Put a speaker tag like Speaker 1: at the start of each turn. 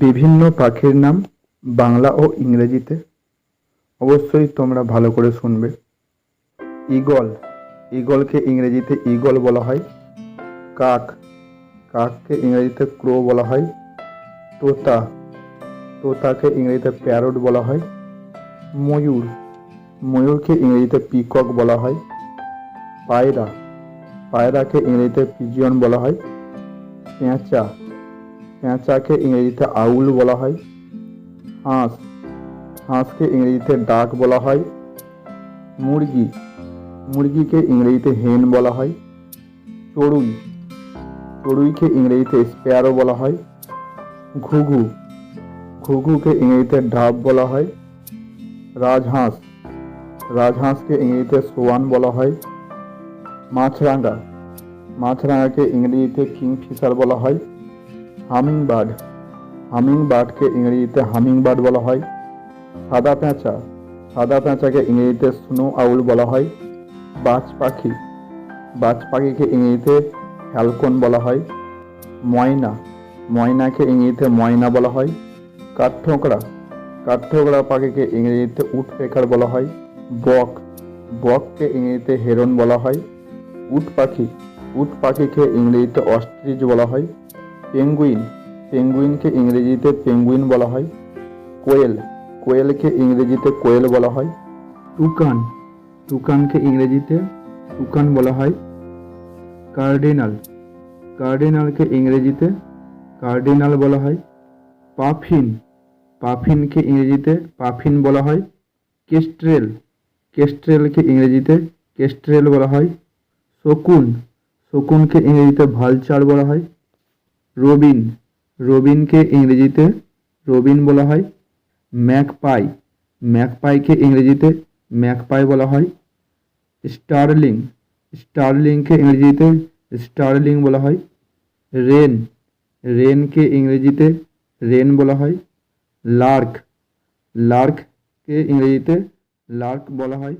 Speaker 1: বিভিন্ন পাখির নাম বাংলা ও ইংরেজিতে। অবশ্যই তোমরা ভালো করে শুনবে। ঈগল, ঈগলকে ইংরেজিতে ঈগল বলা হয়। কাক, কাককে ইংরেজিতে ক্রো বলা হয়। তোতা, তোতাকে ইংরেজিতে প্যারট বলা হয়। ময়ূর, ময়ূরকে ইংরেজিতে পিকক বলা হয়। পায়রা, পায়রাকে ইংরেজিতে পিজিয়ন বলা হয়। পেঁচা পেঁচাকে ইংরেজিতে আউল বলা হয়, হাঁস, হাঁসকে ইংরেজিতে ডাক বলা হয়, মুরগি, মুরগিকে ইংরেজিতে হেন বলা হয়, চড়ুই, চড়ুইকে ইংরেজিতে স্পেয়ারও বলা হয়, ঘুঘু, ঘুঘুকে ইংরেজিতে ডাব বলা হয়, রাজহাঁস, রাজহাঁসকে ইংরেজিতে সোয়ান বলা হয়, মাছরাঙা, মাছরাঙাকে ইংরেজিতে কিংফিশার বলা হয় হামিং বার্ড হামিং বার্ডকে ইংরেজিতে হামিং বার্ড বলা হয়। সাদা পেঁচা। সাদা পেঁচাকে ইংরেজিতে স্নো আউল বলা হয়। বাজ পাখি। বাজ পাখিকে ইংরেজিতে ফ্যালকন বলা হয়। ময়না। ময়নাকে ইংরেজিতে ময়না বলা হয়। কাঠঠোকরা। কাঠঠোকরা পাখিকে ইংরেজিতে উট পেকার বলা হয়। বক। বককে ইংরেজিতে হেরন বলা হয়। উট পাখি। উট পাখিকে ইংরেজিতে অস্ট্রিচ বলা হয়। পেঙ্গুইন পেঙ্গুইনকে ইংরেজিতে পেঙ্গুইন বলা হয়। কোয়েল কোয়েলকে ইংরেজিতে কোয়েল বলা হয়। টুকান টুকানকে ইংরেজিতে টুকান বলা হয়। কার্ডিনাল কার্ডিনালকে ইংরেজিতে কার্ডিনাল বলা হয়। পাফিন পাফিনকে ইংরেজিতে পাফিন বলা হয়। কেস্ট্রেল কেস্ট্রেলকে ইংরেজিতে কেস্ট্রেল বলা হয়। শকুন শকুনকে ইংরেজিতে ভালচার বলা হয়। রবিন। রবিনকে ইংরেজিতে রবিন বলা হয়। ম্যাকপাই। ম্যাকপাইকে ইংরেজিতে ম্যাকপাই বলা হয়। স্টারলিং। স্টারলিংকে ইংরেজিতে স্টারলিং বলা হয়। রেন। রেনকে ইংরেজিতে রেন বলা হয়। লার্ক। লার্ককে ইংরেজিতে লার্ক বলা হয়।